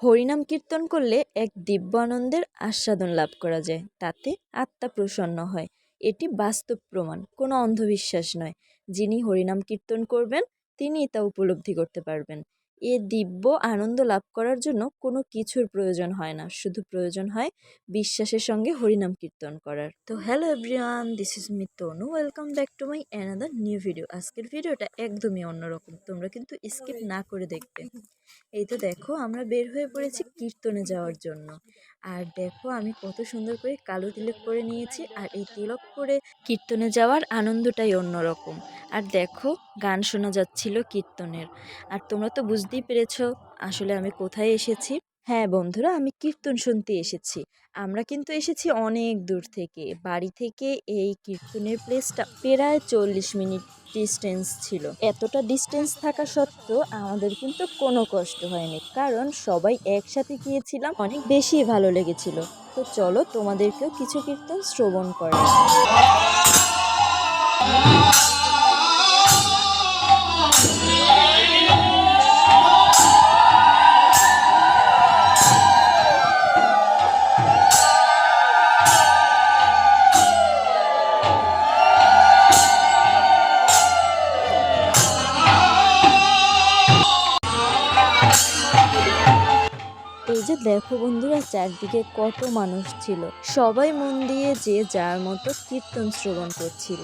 হরিনাম কীর্তন করলে এক দিব্য আনন্দের আস্বাদন লাভ করা যায়। তাতে আত্মা প্রসন্ন হয়। এটি বাস্তব প্রমাণ, কোনো অন্ধবিশ্বাস নয়। যিনি হরিনাম কীর্তন করবেন তিনি তা উপলব্ধি করতে পারবেন। এ দিব্য আনন্দ লাভ করার জন্য কোনো কিছুর প্রয়োজন হয় না। শুধু প্রয়োজন হয় বিশ্বাসের সঙ্গে হরিনাম কীর্তন করার। তো hello everyone, this is me Tanu. Welcome back to my another new video. আজকের ভিডিওটা একদমই অন্যরকম। তোমরা কিন্তু স্কিপ না করে দেখবে। এই তো দেখো, আমরা বের হয়ে পড়েছি কীর্তনে যাওয়ার জন্য। আর দেখো, আমি কত সুন্দর করে কালো তিলক করে নিয়েছি আর এই তিলক করে কীর্তনে যাওয়ার আনন্দটাই অন্যরকম। আর দেখো, গান শোনা যাচ্ছিল কীর্তনের। আর তোমরা তো বুঝতেই পেরেছ? আসলে আমি কোথায় এসেছি? হ্যাঁ বন্ধুরা, আমি কীর্তন শুনতে এসেছি। আমরা কিন্তু এসেছি অনেক দূর থেকে। বাড়ি থেকে এই কীর্তনের প্লেসটা প্রায় চল্লিশ মিনিট ডিস্টেন্স ছিল। এতটা ডিস্টেন্স থাকা সত্ত্বেও আমাদের কিন্তু কোনো কষ্ট হয়নি। কারণ সবাই একসাথে গিয়েছিলাম, অনেক বেশি ভালো লেগেছিল। তো চলো তোমাদেরকেও কিছু কীর্তন শ্রবণ করা দেখো বন্ধুরা, চারদিকে কত মানুষ ছিল। সবাই মন দিয়ে যে যার মতো কীর্তন শ্রবণ করছিল।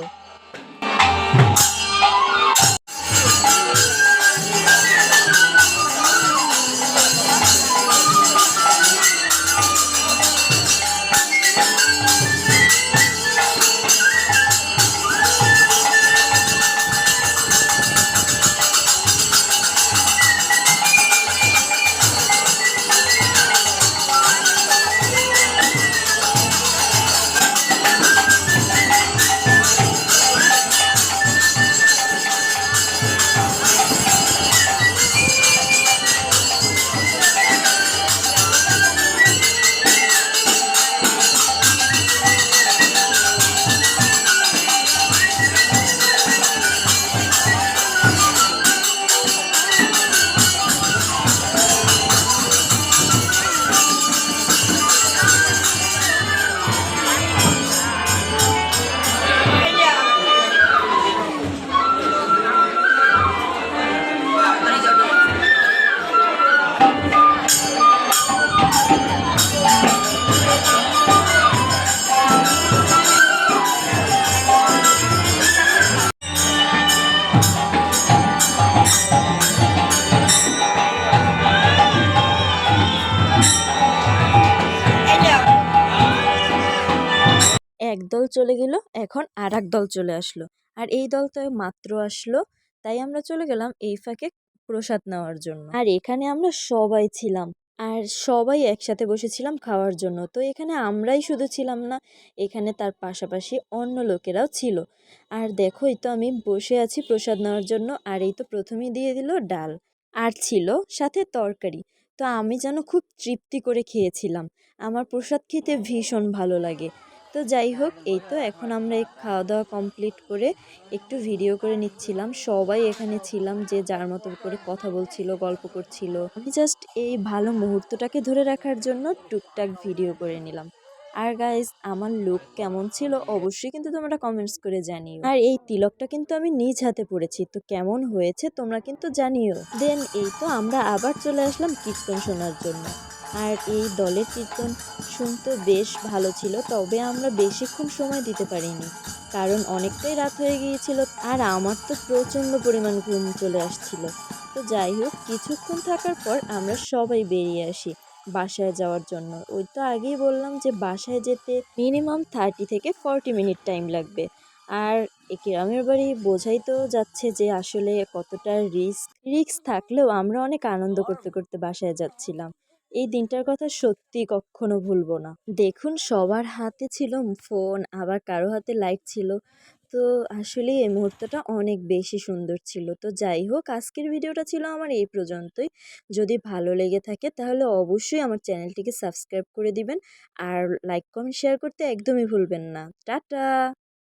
এক দল চলে গেল, এখন আর এক দল চলে আসলো। আর এই দল তো মাত্র আসলো, তাই আমরা চলে গেলাম এই ফাঁকে প্রসাদ নেওয়ার জন্য। আর এখানে আমরা সবাই ছিলাম। আর সবাই একসাথে বসেছিলাম খাওয়ার জন্য। তো এখানে আমরাই শুধু ছিলাম না, এখানে তার পাশাপাশি অন্য লোকেরাও ছিল। আর দেখো, এই তো আমি বসে আছি প্রসাদ নেওয়ার জন্য, আর এই তো প্রথমেই দিয়ে দিল ডাল। আর ছিল সাথে তরকারি। তো আমি যেন খুব তৃপ্তি করে খেয়েছিলাম। আমার প্রসাদ খেতে ভীষণ ভালো লাগে। তো যাই হোক, এই তো এখন আমরা এই খাওয়া দাওয়া কমপ্লিট করে একটু ভিডিও করে নিচ্ছিলাম। সবাই এখানে ছিলাম যে যার মতো করে কথা বলছিল, গল্প করছিল। আমি জাস্ট এই ভালো মুহূর্তটাকে ধরে রাখার জন্য টুকটাক ভিডিও করে নিলাম। আর গাইজ আমার লুক কেমন ছিল অবশ্যই কিন্তু তোমরা কমেন্টস করে জানিও। আর এই তিলকটা কিন্তু আমি নিজ হাতে পড়েছি তো কেমন হয়েছে তোমরা কিন্তু জানিও। দেন এই তো আমরা আবার চলে আসলাম কীর্তন শোনার জন্য। আর এই দলের কীর্তন শুনতে বেশ ভালো ছিল, তবে আমরা বেশিক্ষণ সময় দিতে পারিনি। কারণ অনেকটাই রাত হয়ে গিয়েছিল আর আমার তো প্রচণ্ড পরিমাণ ঘুম চলে আসছিল। তো যাই হোক, কিছুক্ষণ থাকার পর আমরা সবাই বেরিয়ে আসি বাসায় যাওয়ার জন্য। ওই তো আগেই বললাম যে বাসায় যেতে মিনিমাম থার্টি থেকে ফর্টি মিনিট টাইম লাগবে। আর গ্রামের বাড়ি বোঝাই তো যাচ্ছে যে আসলে কতটা রিস্ক রিস্ক থাকলেও আমরা অনেক আনন্দ করতে করতে বাসায় যাচ্ছিলাম। এই দিনটার কথা সত্যি কখনো ভুলবো না। দেখুন, সবার হাতে ছিল ফোন, আবার কারও হাতে লাইট ছিল। তো আসলে এই মুহূর্তটা অনেক বেশি সুন্দর ছিল। তো যাই হোক, আজকের ভিডিওটা ছিল আমার এই পর্যন্তই। যদি ভালো লেগে থাকে তাহলে অবশ্যই আমার চ্যানেলটিকে সাবস্ক্রাইব করে দিবেন। আর লাইক, কমেন্ট, শেয়ার করতে একদমই ভুলবেন না। টাটা!